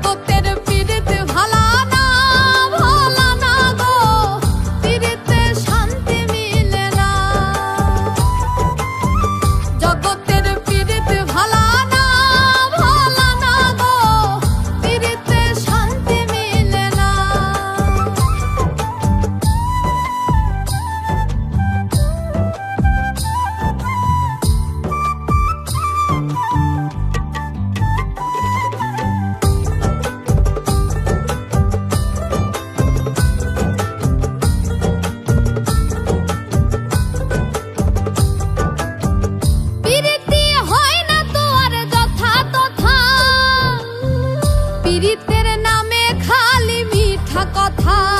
poco কথা